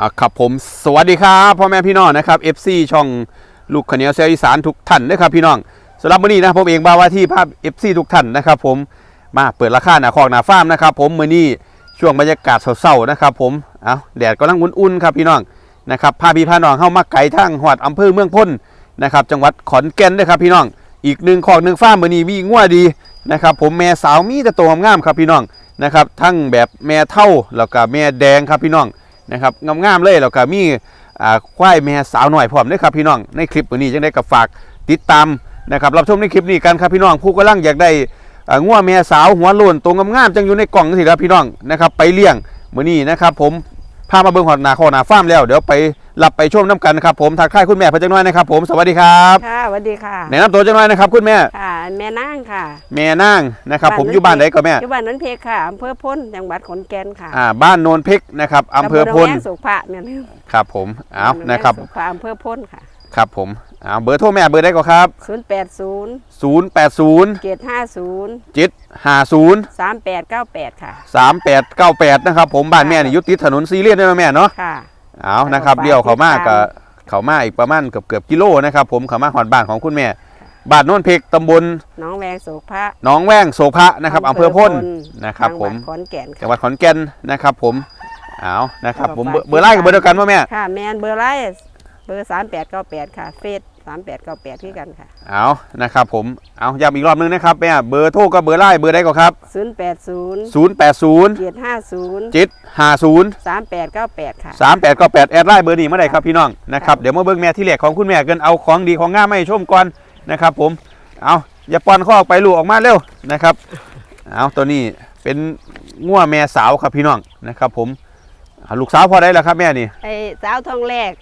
อ่าครับผมสวัสดีครับพ่อแม่พี่น้องนะครับ FC ช่องลูกขเนียวเสียอีสานทุกท่านนะครับพี่น้องสำหรับวันนี้นะผมเองบ่าวาที่ภาพ FC ทุกท่านนะครับ ผมมาเปิดราคาหนาคอกหนาฟาร์มนะครับ ผมมื้อนี้ช่วงบรรยากาศเศร้าๆนะครับ ผมเอาแดดกำลังอุ่นๆครับพี่น้องนะครับพาพี่พาน้องเข้ามาไกลทั้งหอดอำเภอเมืองพ้นนะครับ จังหวัดขอนแก่นด้วยครับพี่น้อง อีกหนึ่งคอกหนึ่งฟาร์มมื้อนี้มีงัวดีนะครับ ผมแม่สาวมีแต่ตัวงามครับพี่น้องนะครับ ทั้งแบบแม่เท่าแล้วก็แม่แดงครับพี่น้อง นะครับงามๆเลยแล้วก็มีอ่าควายแม่สาวหน่อยพร้อมด้วยครับพี่น้องในคลิปวันนี้จังได้กับฝากติดตามนะครับรับชมในคลิปนี้กันครับพี่น้องผู้กำลังอยากได้อ่างัวแม่สาวหัวโล้นตัวงามๆจังอยู่ในกล่องสิครับพี่น้องนะครับไปเลี้ยงมื้อนี้นะครับผมพามาเบิ่งหอดหนาคอหนาฟาร์มแล้วเดี๋ยวไปรับไปชมน้ำกันนะครับผมทักทายคุณแม่เพิ่นจังน้อยนะครับผมสวัสดีครับค่ะสวัสดีค่ะแนะนำตัวจังน้อยนะครับคุณแม่ค่ะ แม่นางค่ะ แม่นางนะครับ ผมอยู่บ้านไหนก็แม่อยู่บ้านนนเพกค่ะอำเภอพ้นจังหวัดขอนแก่นค่ะอ่าบ้านโนนเพ็กนะครับอำเภอพลตำบลหนงแวงสุขะเนี่ยนะครับผมเอานะครับสุขะอำเภอพ้นค่ะครับผมเอาเบอร์โทรแม่เบอร์ได้ก็ครับศูนย์แปดศูนย์080เกตห้าศูนย์750สามแปดเก้าแปดค่ะ 3898 นะครับผมบ้านแม่นี่อยุติดถนนซีเรียสได้ไหมแม่เนาะค่ะเอานะครับฝากเลี้ยวเขามาติดตามกับเขามาอีกประมาณเกือบเกือบกิโลนะครับผมเขามาหอดบ้านของคุณแม่ บ้านโน่นเพกตำบลน้องแวงสุขะหนองแว้งโสภะนะครับอำเภอพ้นนะครับจังผหวัมดขอนแก่นจังค่ะหวัดขอนแก่นนะครับ ผมเอานะครับผมเบอร์ฝากเบอร์ไล่กับเบอร์เดียวกันว่าแม่ค่ะแมนเบอร์ไลน์เบอร์สามแปดเก้าแปดค่ะ เฟซสามแปดเก้าแปดที่กันค่ะเอานะครับผมเอาย้ำอีกรอบนึงนะครับแม่เบอร์โทรก็เบอร์ไล่เบอร์ได้ก็ครับ ศูนย์แปดศูนย์080เกตห้าศูนย์750 สามแปดเก้าแปดค่ะสามแปดก็แปดแอดไลน์เบอร์นี้เมื่อไหร่ครับพี่น้องนะครับเดี๋ยวมาเบิ้งแม่ที่เหล็กของคุณแม่เกินเอาของดีของง่ามมาให้ชมก่อน นะครับ ผม เอาอย่าปอนข้อออกไปลูกออกมาเร็วนะครับ เอาตัวนี้เป็นง่วแม่สาวครับพี่น้องนะครับ ผมเอาลูกสาวพอได้แล้วครับแม่นี่ไอ้สาวทองแรก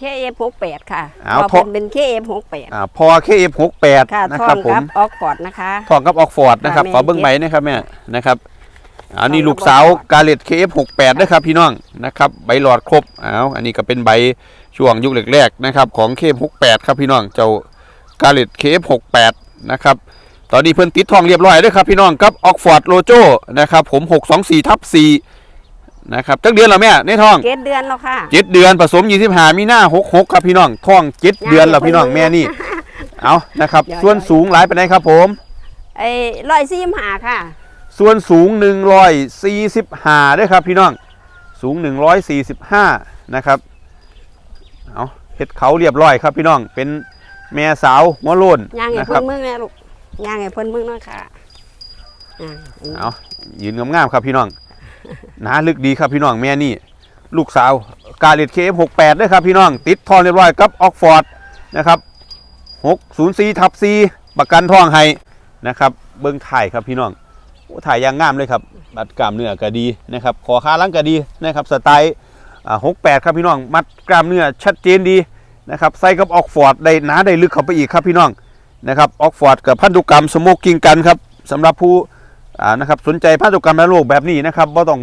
KF 68ค่ะเอาพอทอเป็นเป็น KF 68อ่าพอเคเอฟหกแปดค่ะนะทอครับงผกัมบออกฟอร์ดนะคะทองกับออกฟอร์ดนะครับค่ะขอเบิ้งแม่ใบนะครับแม่นะครับอันนี้ทองกับลูกสาวออกฟอร์ดกาเลตเคเอฟหกแปดนะครับพี่น้องนะครับใบหลอดครบเอาอันนี้ก็เป็นใบช่วงยุคแรกๆนะครับของเคเอฟหกแปดครับพี่น้องเจ้า กาเลตเคเอฟหกแปดนะครับ ตอนนี้เพิ่นติดทองเรียบร้อยด้วยครับพี่น้องกับออกฟอร์ดโลโจนะครับผมหกสองสี่ทับสี่นะครับจักเดือนแล้วแม่ในท้องเกตเดือนแล้วค่ะเจ็ดเดือนผสมยี่สิบห้ามีหน้าหกหกครับพี่น้องท้องเจ็ดเดือนแล้วพี่น้องแม่นี่ เอานะครับเดี๋ยวส่วนสูงหลายไปไหนใดครับผมไอ้ร้อยซีมหาค่ะ ส่วนสูง145ด้วยครับพี่น้องสูง145นะครับเอาเฮ็ดเขาเรียบร้อยครับพี่น้องเป็น แม่สาวหัวโลนย่างไอ้นะคเพิ่รับนมึงนะลูกย่างไอ้เพิ่นมึงนะค่ะอ่าเอายืนงามๆครับพี่น้องหนาลึกดีครับพี่น้องแม่นี่ลูกสาวกาเลตเคฟ68ด้วยครับพี่น้อง ติดทองเรียบร้อยกับออกฟอร์ดนะครับ604ทับ4ประกันทองให้นะครับ เบิ้งถ่ายครับพี่น้องโอ้ถ่ายอยางงามเลยครับบัดกล้ามเนื้อก็ดีนะครับขอขาหลังก็ดีนะครับสไตล์อ่า68ครับพี่น้องมัดกล้ามเนื้อชัดเจนดี นะครับใส่กับออกฟอร์ดได้หนาได้ลึกเข้าไปอีกครับพี่น้องนะครับออกฟอร์ดกับพันธุกรรมสโมกกิ้งกันครับสำหรับผู้อ่านะครับสนใจพันธุกรรมและโรคแบบนี้นะครับบ่ต้อง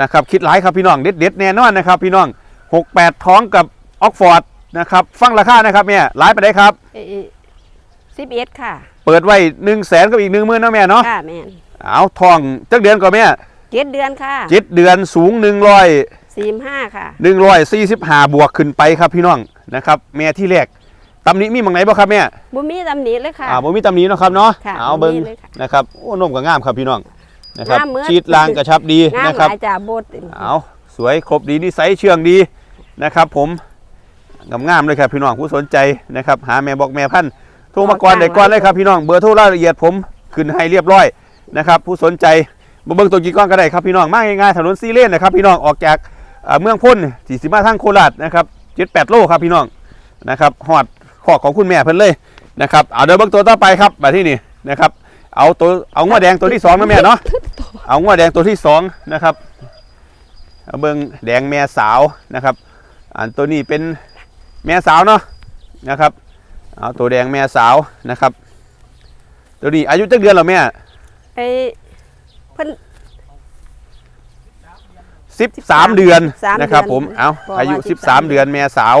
นะครับคิดหลายครับพี่น้องเด็ดเด็ดๆแน่นอนนะครับพี่น้อง 68 ท้องกับออกฟอร์ดนะครับฟังราคานะครับแม่หลายไปได้ครับไอ้สิบเอ็ดค่ะ เปิดไว้1 0 0 0 0แสนกับอีก1 0,000นะแม่เนาะค่ะแม่นเอาทองจักเดือนก่อนแม่เจ็ดเดือนค่ะเจ็ดเดือนสูง100 สี่ห้าค่ะหนึ่งร้อยสี่สิบห้าบวกขึ้นไปครับพี่น้องนะครับ แม่ที่แรกตำหนิมีหมังไหนบ่ครับแม่บุมีตำหนิเลยค่ะอ่าบ่มีตำหนิเนาะครับเนาะค่ะเอาเบิ่งบ่มีเลยค่ะ นะครับโอ้นมก็งามครับพี่น้องนะครับงามเหมือน ชีดลางกระชับดีงามนะคหรับ ลายจ่าโบดเอาสวยครบดีนิสัยเชื่องดีนะครับ ผมงามงามๆเลยครับพี่น้องผู้สนใจนะครับ หาแม่บอกแม่พันธุ์โทรมาก่อนได้ก่อนเลยครับพี่น้องเบอร์โทรรายละเอียดผมขึ้นให้เรียบร้อยนะครับ ผู้สนใจมาเบิ่งตัวกี่ก้อนก็ได้ครับพี่น้องมาง่ายๆถนนซีเลนนะครับพี่น้องออกจาก เอ่อเมืองพ้นที่สิมาทางโคราชนะครับเจ็ดแปดโลครับพี่น้องนะครับหอดขอกของคุณแม่เพิ่นเลยนะครับเอาเดี๋ยวเบิ่งตัวต่อไปครับมาที่นี่นะครับเอาตัวเอางวดแดงตัวที่สองนะแม่เนาะเอางวดแดงตัวที่สองนะครับเอาเบิ่งแดงแม่สาวนะครับอันตัวนี้เป็นแม่สาวเนาะนะครับเอาตัวแดงแม่สาวนะครับ ตัวนี้อายุจักเดือนแล้วแม่ไอ้เพิ่น สิบสามเดือน13นะครับ เดือนผมเอาบอกว่าอายุ13สิบสามเดือนแม่สาว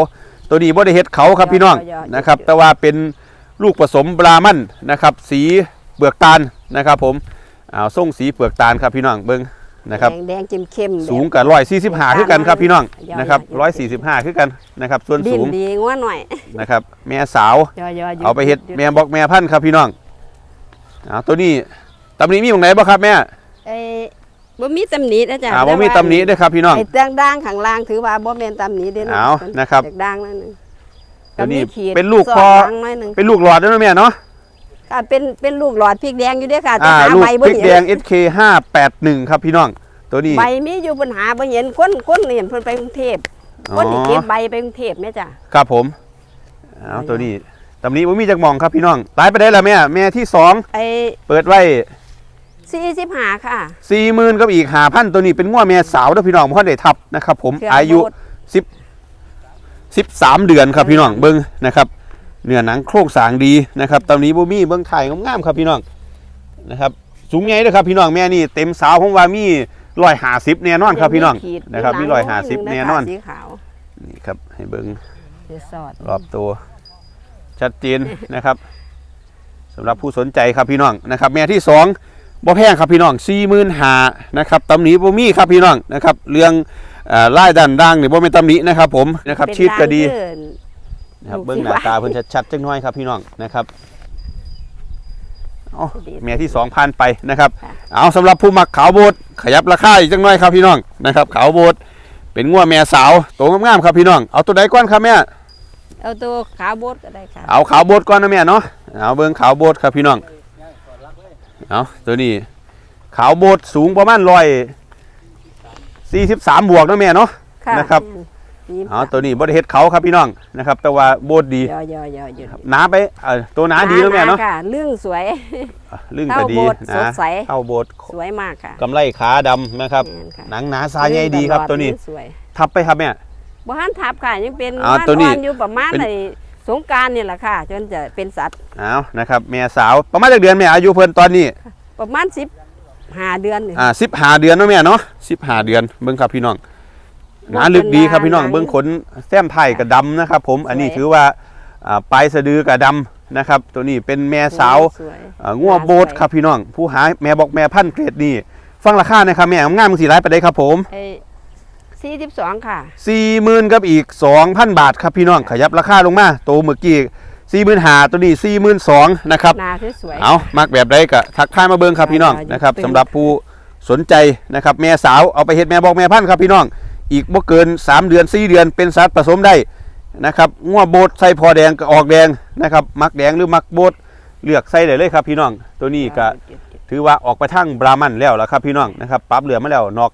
ตัวนี้บ่ได้เฮ็ดเขาครับพี่น้องยอดๆ นะครับ แต่ว่าเป็นลูกผสมบรามันนะครับ สีเปลือกตาลนะครับ ผมเอาส่งสีเปลือกตาลครับพี่น้องเบิ้งนะครับ แดงแดงเข้มเข้มๆแบบสูงกับร้อยสี่สิบห้าคือกันครับพี่น้องยาวๆนะครับร้อยสี่สิบห้าคือกันนะครับ ส่วนดิ้สูนงดีงัวหน่อยนะครับ แม่สาว ยอยๆเอาไปเฮ็ดยุแม่บอกแม่พันธุ์ครับพี่น้องเอาตัวนี้ตำหนิมีตรงไหนบ่ครับแม่ เอ้ย บ่มีตำหนินะจ๊ะอ่าบ่มีตำหนิเด้วยครับพี่น้อง ไอ้เตียงด่างข้างล่างถือว่าบ่แม่นตำหนิเด้เอานะครับจากด่างนั่นนึงตัวนี้ขีดเป็นลูกสอพอหลังหน่อยหนึงเป็นลูกหลอดด้วยนะแม่เนาะค่ะเป็นเป็นลูกหลอดพริกแดงอยู่เด้อค่ะแต่อ่าหาลูกใบบ่พริกเห็แดนง SK 581ครับพี่น้อง ตัวนี้ ใบมีอยู่ปัญหาบ่เห็นคนคนเห็นเพิ่นไปกรุงเทพอ๋อ คนที่เก็บใบไปกรุงเทพแม่จ้ะครับผมเอาตัวนี้ตำหนิบ่มีจักหมองครับพี่น้องตายไปได้แล้วแม่แม่ที่สองไอ้เปิดไว้ 45ค่ะ สี่หมื่นกับอีกหาพันตัวนี้เป็นง้วแม่สาวเด้อพี่น้องพ่อได้ทับนะครับ ผมเครื่องอายุโบดสิบสามเดือนครับพี่น้องเบิ้งนะครับเนื้อหนังโครงสร้างดีนะครับตอนนี้บ่มีเบิ้งถ่ายงามๆครับพี่น้องนะครับสูงใหญ่เด้อครับพี่น้องแม่นี่เต็มสาวผมว่ามีร้อยหาสิบแน่นอนครับพี่น้องขีดนะครับมีหลังร้อยหาสิบงแน่นอนสีขาวนี่ครับให้เบิ้งเดี๋ยวสอดรอบตัว ชัดเจน นะครับสำหรับผู้สนใจครับพี่น้องนะครับ แม่ที่สอง บ่แพงครับพี่น้องสี่หมื่นหานะครับตำหนิบ่มีครับพี่น้องนะครับ เรื่องเอ่อไล่ดันดังนี่บ่เป็นตำหนินะครับ ผมนะครับเป็นชีดก็ดีด่างเกินนะครับลูกเบิ้งสิหน้าว่าตาเพิ่นชัดๆจังน้อยครับพี่น้องนะครับเอาดีแม่ที่สองพันไปนะครับค่ะเอาสำหรับผู้มักขาวโบดขยับราคาอีกจังน้อยครับพี่น้องนะครับ ขาวโบดเป็นงัวแม่สาวโตงามๆครับพี่น้องเอาตัวใดก่อนครับแม่เอาตัวขาวโบดก็ได้ค่ะเอาขาวโบดก่อนนะแม่เนาะเอาเบิ้งขาวโบดครับพี่น้อง เอาตัวนี้ ขาวโบดสูงประมาณร้อยสี่สิบสามบวกนะแม่เนาะค่ะนะครับนี่เอาตัวนี้บริเฮ็ดเขาครับพี่น้องนะครับ แต่ว่าโบดดียอยอยอยอยหนาไปเออตัวหนาดีแล้วแม่เนาะค่ะเรื่องสวยลึ่งเข้าก็ดีโบสถ์นะสดใสเข้าโบสถ์สวยมากค่ะกำไรขาดำนะครับแม่นค่ะหนังหนาซาใหญ่ดีครับตัวนี้เรื่องสวยทับไปครับแม่บ่ฮันทับค่ะยังเป็นอ่าบ้านตัวนี้อ่อนอยู่ประมาณเป็นใน สงกรารนี่แหละค่ะ จนจะเป็นสัตว์เอานะครับแม่สาวประมาณจากเดือนแม่อายุเพิ่นตอนนี้ ประมาณสิบห้าเดือนนี่ อ่าสิบหาเดือนเนาะแม่เนาะสิบหาเดือนเบิ้งครับพี่น้องหนาลึกดีครับพี่น้องหนาเบิ้งขนแซมไทยกับดำนะครับ ผมอันนี้สวยถือว่าอ่าปลายสะดือกับดำนะครับ ตัวนี้เป็นแม่สาว สวย อ่างัวโบสถ์ครับพี่น้อง ผู้หาแม่บอกแม่พันธุ์เกรดนี่ฟังราคาหนะครับแม่งามๆมึงสีร้ายไปได้ครับผม ไอ้ สี่สิบสองค่ะสี่หมื่นกับอีกสองพันบาทครับพี่น้องขยับราคาลงมาโตวเมื่อกี้สี่หมื่นหาตัวนี้สี่หมื่นสองนะครับหนาสวยๆเอามักแบบใดก็ทักทายมาเบิ่งครับพี่น้องได้ได้นะครับเป็นสำหรับผู้สนใจนะครับแม่สาวเอาไปเฮ็ดแม่บอกแม่พันธุ์ครับพี่น้อง อีกบ่เกิน 3 เดือน 4 เดือนเป็นสัตว์ผสมได้นะครับงัวโบดใส่พอแดงก็ออกแดงนะครับ มักแดงหรือมักโบดเลือกใส่ได้เลยครับพี่น้อง ตัวนี้ก็ ถือว่าออกไปทางบรามันแล้วล่ะครับพี่น้องนะครับปรับเหลือมาแล้วนอก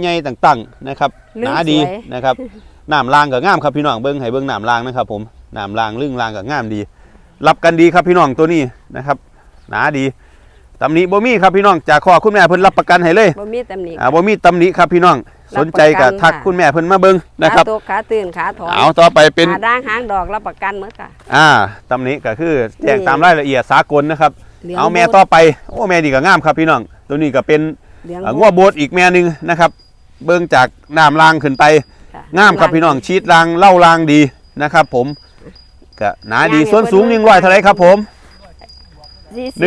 ใหญ่ๆต่างๆนะครับลึหงนาดีสวยนะครับน้ำรางก็งามครับพี่น้องเบิ่งให้เบิ่งน้ำรางนะครับผมน้ำรางลึ่งรางก็งามดี รับกันดีครับพี่น้องตัวนี้นะครับหนาดีตำหนิบ่มีครับพี่น้องจากข้อคุณแม่เพิ่นรับประกันให้เลยบ่มีตำหนิอ่าบ่มีตำหนิครับพี่น้องสนใจก็รับประกันทักค่ะคุณแม่เพิ่นมาเบิ่งนะครับขาตัวขาตื่นขาถอนเอาต่อไปเป็นขาด่างหางดอกรับประกันหมดค่ะอ่าตำหนิก็คือแจ้งนี่ตามรายละเอียดสากลนะครับ หลืงเอาแม่โบต่อดไปโอ้แม่ดีก็งามครับพี่น้องตัวนี้ก็เป็นเหลืองอ่าโบงัวดโบดอีกแม่หนึงนะครับ เบิ่งจากน้ำรางขึ้นไปค่ะงามครับพี่น้องชีดรางเล่ารางดีนะครับ ผมก็หนาดีย่างส่วนสูงเพิ่น100เท่าไหรครับผม 40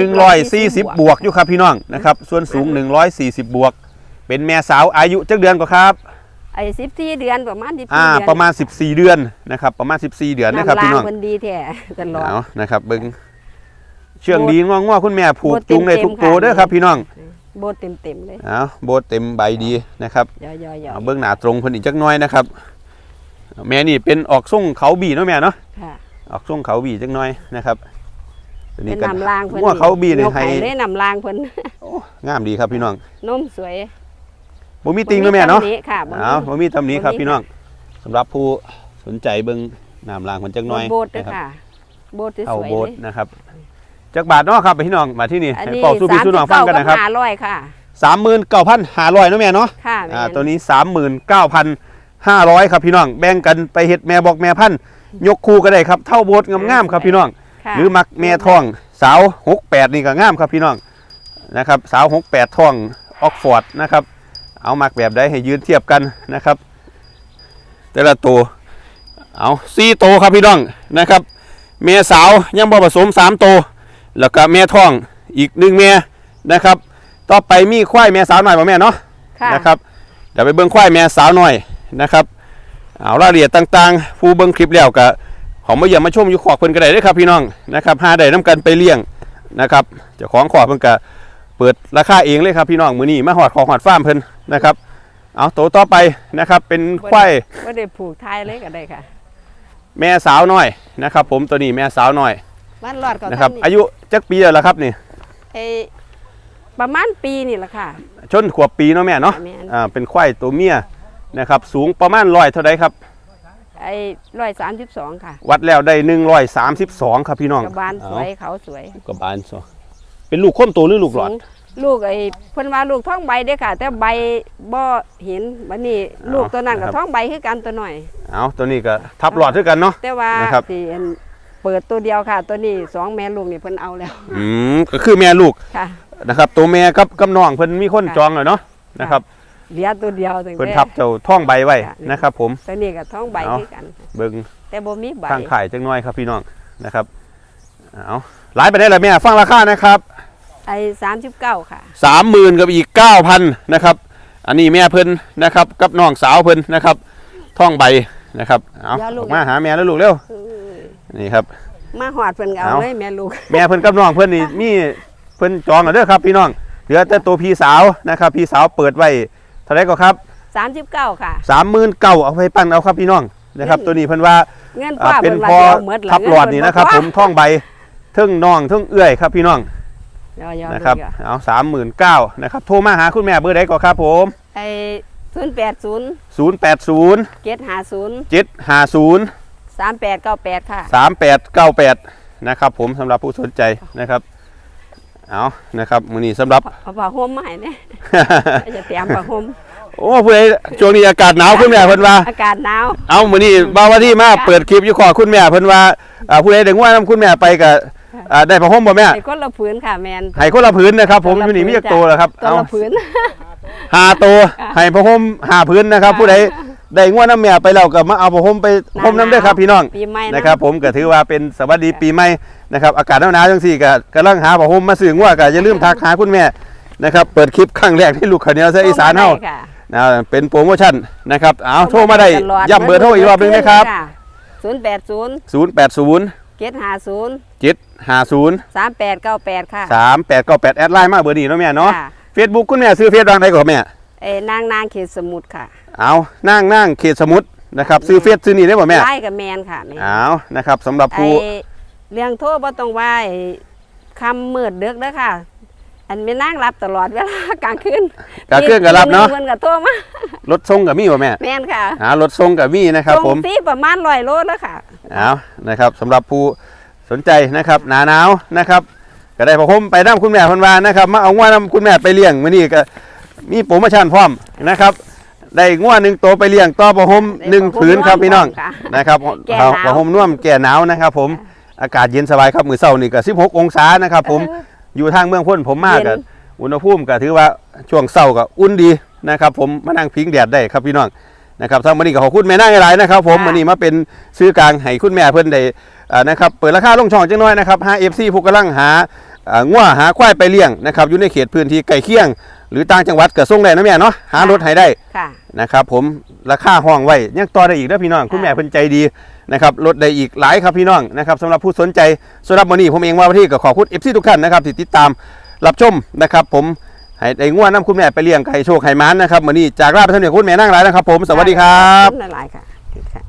140 บวกอยู่ครับพี่น้องนะครับ ส่วนสูง 140 บวก เป็นแม่สาวอายุจักเดือนกว่าครับไอ้สิบสี่เดือนประมาณ14อ่าเดือนประมาณ 14 เดือนนะครับประมาณ 14 เดือนนะครับพี่น้องำลางมันดีแท้ตลอดเอานะครับเบิ้ง เชื่องดีงอง่วคุณแม่ผูกโบดจุงได้ทุกเต็มๆตัวค่ะเด้อครับ พี่น้องโบดเต็มเต็มๆเลยเอาโบดเต็มใบดีนะครับย่อยๆเอาเบิ้งหนาตรงเพิ่นอีกจักหน้อยนะครับ แม่นี่เป็นออกส่งเขาบีเนาะแม่เนาะค่ะออกส่งเขาบีจักหน้อยนะครับตัวเป็นี้นกันนำลางเพิ่นง่วเขาบีนี่ยกให้ได้นำลางเพิ่นงามดีครับพี่น้องนมสวยบ่มีติงเนาะแม่เนาะบ่ค่ะบ่มีเอาบ่มีตำหนี้ครับบ่มีพี่น้องสำหรับผู้สนใจเบิ้งน้ำลางมันจักหน้อยโบดด้วยนะครับค่ะโบดสเอาวยโบๆดเลยนะครับ จักบาทเนาะครับพี่น้องมาที่นี่อันให้นี้เป่าสู้พี่สู้น้องฟังกันนะครับห้าร้อยค่ะ สามหมื่นเก้าพันห้าร้อยเนาะแม่เนาะค่ะอ่าแม่นตัวนี้สามหมื่นเก้าพันห้าร้อยครับพี่น้อง แบ่งกันไปเห็ดแม่บอกแม่พันธุ์ยกคู่ก็ได้ครับเท่าโบสงามๆครับพี่น้อง ค่ะหรือมักแม่ทองสาวหกแปดนี่ก็งามครับพี่น้องนะครับสาวหกแปดทองออกฟอร์ดนะครับ เอามักแบบใดให้ยืนเทียบกันนะครับ แต่ละตัวเอาสี่ตัวครับพี่น้องนะครับ เมียสาวยังบ่ผสมสามตัว แล้วก็แม่ทองอีกหนึ่งเมียนะครับ ต่อไปมีควายแม่สาวหน่อยป่ะแม่เนาะค่ะนะครับเดี๋ยวไปเบิ้งควายแม่สาวหน่อยนะครับเอารายละเอียดต่างๆ ผู้เบิ้งคลิปแล้วก็ของมาเยี่ยมมาชมอยู่ขอกเพิ่นก็ได้เด้อครับพี่น้องนะครับหาได้น้กันไปเลี้ยงนะครับเจ้าของขอกเพิ่นก็เปิดราคาเองเลยครับพี่น้องมื้อนี้มาหอดขอกหอดฟาร์มเพิ่นนะครับเอาตัวต่อไปนะครับเป็นควายว่าได้ผูกทายเลยก็ได้ค่ะ แม่สาวน้อยนะครับ ผมตัวนี้แม่สาวน้อยบ้านรอดก็นะครับทำอายุ จักปีแล้วล่ะครับนี่ไอ้ประมาณปีนี่แหละค่ะ ชนขวบปีเนาะแม่เนาะแม่น อ่าเป็นควายตัวเมียนะครับ สูงประมาณร้อยเท่าไดครับ ไอ้ร้อยสามสิบสองค่ะวัดแล้วได้หนึ่งร้อยสามสิบสองครับพี่น้องกระบาลสวยเขาสวยกระบาลสองเป็นลูกค้นโตหรือลูกหลอด สูงลูกไอ้เพิ่นว่าลูกท้องใบเด้อค่ะ แต่ใบบ่เห็นบัดนี้ลูกตัวนั้นครักับบท้องใบคือกันตัวหน่อย เอาตัวนี้ก็ทับหลอดด้วยกันเนาะ แต่ว่านะครับ สิอัน เปิดตัวเดียวค่ะ ตัวนี้สองแม่ลูกนี่เพิ่นเอาแล้วอืมก็คือแม่ลูกค่ะ นะครับ ตัวแม่กับกับน้องเพิ่นมีคนค่ะ จองเลยเนาะนะครับเหลือตัวเดียวถึงเพิ่นทับเจ้าท่องใบไว้ค่ะนะครับ ผม ตัวนี้กับท้องใบเอา คือกัน เบิ่งแต่บ่มีใบทางขายจังน้อยครับพี่น้องนะครับเอาหลายไปได้ละแม่ฟังราคานะครับ ไอ้สามสิบเก้าค่ะ สามหมื่นกับอีกเก้าพันนะครับ อันนี้แม่เพิ่นนะครับ กับน้องสาวเพิ่นนะครับ ท่องใบนะครับ เอาอย่าลูอก อกมาหาแม่แล้วลูกเร็วเอ้ย นี่ครับ มาหอดเพิ่นเอาเอา เลยแม่ลูก แม่เพิ่นกับน้องเพิ่นนี่มีเพิ่นจองแล้วเด้อครับพี่น้องเหลือแต่ตัวพี่สาวนะครับพี่สาวเปิดไว้เท่าไรก็ครับ39 ค่ะ สามหมื่นเก้าเอาไปปั้นเอาครับพี่น้องนะครับ ตัวนี้เพิ่นว่า เงินป้าเป็นพอทับหลอดนี่นะครับ ผมท่องใบทึ่งน้องทึ่งเอื้อยครับพี่น้องนะครับเอาสามหมื่นเก้านะครับโทรมาหาคุณแม่เบอร์ใดก่อนครับผม ไอศูนย์แปดศูนย์ศูนย์แปดศูนย์เจ็ดห้080 0 8 0าศูนย์ สามแปดเก้าแปดค่ะสามแปดเก้าแปดนะครับผมสำหรับผู้สนใจนะครับเอานะครับมือนี้สำหรับเอาผ้าห่มมาให้เนี่ยจะเตรียมผ้าห่มโอ้ผู้ใดช่วงนี้อากาศหนาวคุณแม่เพิ่นว่าอากาศหนาวเอามือนี้บาวาที่มาเปิดคลิปอยู่ขอคุณแม่เพิ่นว่าอ่าผู้ใดเด็กว่านํคุณแม่ไปกับอ่าได้ผ้าห่มบ่แม่ไอ้คนละผืนค่ะแมนให้คนละผืนนะครับผมคนละอยู่นี่มีผืนจักโตแล้วครับตัวเอาละผืนหาโตให้ผ้าห่มหาผืนนะครับ ผู้ใด ได้งวดน้ำแม่ไปแล้วก็มาเอาผ้าห่มไปห่มน้ำเด้อครับพี่น้องปีใหม่นะครับ ผมก็ถือว่าเป็นสวัสดีปีใหม่นะครับอากาศหนาวๆจังสี่ก็กำลังหาผ้าห่มมาซื้องัวก็อย่าลืมทักหาคุณแม่นะครับเปิดคลิปครั้งแรกที่ลูกข้าวเหนียวเสียอีสานเฮาโทรมได้ค่ะนะเป็นโปรโมชั่นนะครับเอาโทรมาได้ตลอย้ำเบอร์โทรอีกรอบหนึงนะครับศูนย์แปดศูนย์080เจ็ดห้าศูนย์750สามแปดเก้าแปดค่ะ3898แอดไลน์มาเบอร์นี้เนาะแม่เนาะค่ะเฟซบุ๊กคุณแม่ซื้อเฟซบางใดก่อนแม่เอ้นางนางเขตสมุทรค่ะ เอานั่งนั่งเขตสมุทรนะครับซื้อเฟซซื้อนี่ได้บ่แม่ไล่กับแมนค่ะแมนเอานะครับสำหรับไอ้ผู้เรื่องโทษบ่ต้องว่าไอ้คำมืดเดึกเด้อค่ะ อันไม่นั่งรับตลอดเวลากลางคืนกาเครื่องก็รับเนาะเพิ่นก็โทรมารถทรงกับมีบ่แม่แม่นค่ะหารถทรงกับมีนะครับตผรงมที่ประมาณ100โลแล้วค่ะเอานะครับสำหรับผู้สนใจนะครับหนาหนาวนะครับ ก็ได้พอผมไปน้ำคุณแม่เพันวานนะครับ มาเอาง้วน้ำคุณแม่ไปเลี้ยงมื้อนี้ก็มีโปรโมชั่นพร้อมนะครับ ได้ง้วหนึ่งตัวไปเลี้ยงต่อประหมหนึ่งได้ผ้าห่มผืนครับพี่น้องค่ะนะครับแก้หนาวประหมน่วมแก่หนาวนะครับ ผมอากาศเย็นสบายครับมือเช้านี่ก็16 องศานะครับ ผมอยู่ทางเมืองพ้นผมมากกับอุณหภูมิก็ถือว่าช่วงเช้าก็อุ่นดีนะครับ ผมมานั่งพิงแดดได้ครับพี่น้องนะครับทั้งวันนี้ก็ขอบคุณแม่นางหลายๆนะครับ ผมวันนี้มาเป็นซื้อกลางให้คุณแม่เพิ่นได้อ่านะครับเปิดราคาลงช่องจังน้อยนะครับหา FC ผู้กำลังหาอ่าง่วหาควายไปเลี้ยงนะครับอยู่ในเขตพื้นที่ใกล้เคียง หรือต่างจังหวัดก็ส่งได้นะแม่เนาะหารถให้ได้ค่ะ นะครับผมราคาห้องไว้ยังต่อได้อีกเด้อพี่น้องคุณแม่เพิ่นใจดีนะครับลดได้อีกหลายครับพี่น้องนะครับสำหรับผู้สนใจสำหรับวันนี้ผมเองว่าที่ก็ขอบคุณ FC ทุกท่านนะครับที่ติดตามรับชมนะครับ ผมให้ได้ง่วน้ำคุณแม่ไปเลี้ยงไก่โชคไข่มันนะครับวันนี้จากลาไปเท่านี้คุณแม่นั่งหลายนะครับ ผมสวัสดีครับขอณหลายๆค่ะ